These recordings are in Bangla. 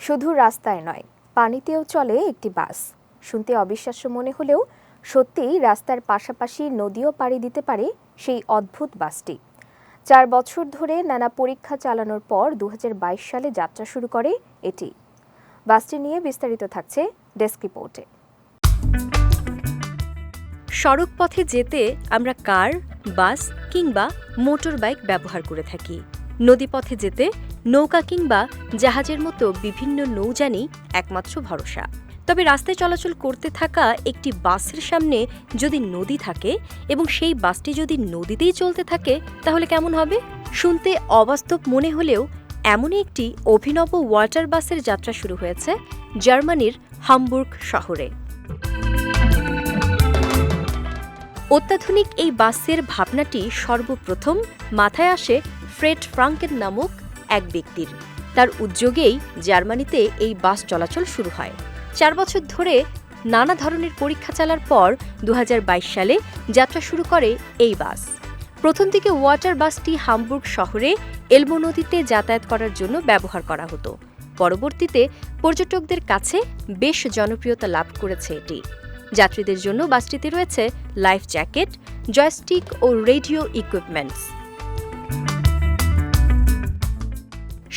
শুধু রাস্তায় নয়, পানিতেও চলে একটি বাস। শুনতে অবিশ্বাস্য মনে হলেও সত্যিই রাস্তার পাশাপাশি নদীও পাড়ি দিতে পারে সেই অদ্ভুত বাসটি। চার বছর ধরে নানা পরীক্ষা চালানোর পর দু হাজার বাইশ সালে যাত্রা শুরু করে এটি। বাসটি নিয়ে বিস্তারিত থাকছে ডেস্ক রিপোর্টে। সড়ক পথে যেতে আমরা কার, বাস কিংবা মোটর বাইক ব্যবহার করে থাকি। নদীপথে যেতে, নৌকা কিংবা জাহাজের মতো বিভিন্ন নৌযানই একমাত্র ভরসা। তবে রাস্তায় চলাচল করতে থাকা একটি বাসের সামনে যদি নদী থাকে এবং সেই বাসটি যদি নদীতেই চলতে থাকে, তাহলে কেমন হবে? শুনতে অবাস্তব মনে হলেও এমনই একটি অভিনব ওয়াটার বাসের যাত্রা শুরু হয়েছে জার্মানির হামবুর্গ শহরে। অত্যাধুনিক এই বাসের ভাবনাটি সর্বপ্রথম মাথায় আসে ফ্রেড ফ্রাঙ্কেন নামক এক ব্যক্তির। তার উদ্যোগেই জার্মানিতে এই বাস চলাচল শুরু হয়। চার বছর ধরে নানা ধরনের পরীক্ষা চালার পর দু হাজার বাইশ সালে যাত্রা শুরু করে এই বাস। প্রথম দিকে ওয়াটার বাসটি হামবুর্গ শহরে এলবো নদীতে যাতায়াত করার জন্য ব্যবহার করা হতো। পরবর্তীতে পর্যটকদের কাছে বেশ জনপ্রিয়তা লাভ করেছে এটি। যাত্রীদের জন্য বাসটিতে রয়েছে লাইফ জ্যাকেট, জয়স্টিক ও রেডিও ইকুইপমেন্টস।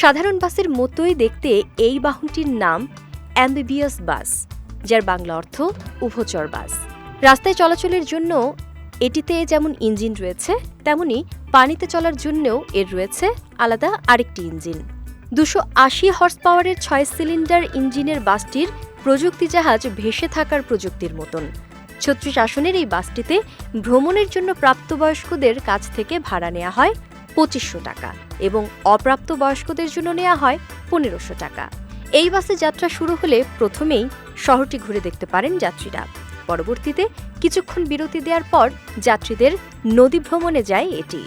সাধারণ বাসের মতোই দেখতে এই বাহনটির নাম অ্যাম্বিবিয়াস বাস, যার বাংলা অর্থ উভচর বাস। রাস্তায় চলাচলের জন্য এটিতে যেমন ইঞ্জিন রয়েছে, তেমনি পানিতে চলার জন্যও এর রয়েছে আলাদা আরেকটি ইঞ্জিন। দুশো আশি হর্স পাওয়ারের ছয় সিলিন্ডার ইঞ্জিনের বাসটির প্রযুক্তি জাহাজ ভেসে থাকার প্রযুক্তির মতন। ছত্রিশ আসনের এই বাসটিতে ভ্রমণের জন্য প্রাপ্তবয়স্কদের কাছ থেকে ভাড়া নেওয়া হয় পঁচিশশো টাকা এবং অপ্রাপ্ত বয়স্কদের জন্য নেওয়া হয় পনেরোশো টাকা। এই বাসে যাত্রা শুরু হলে প্রথমেই শহরটি ঘুরে দেখতে পারেন যাত্রীরা। পরবর্তীতে কিছুক্ষণ বিরতি দেওয়ার পর যাত্রীদের নদী ভ্রমণে যায় এটি।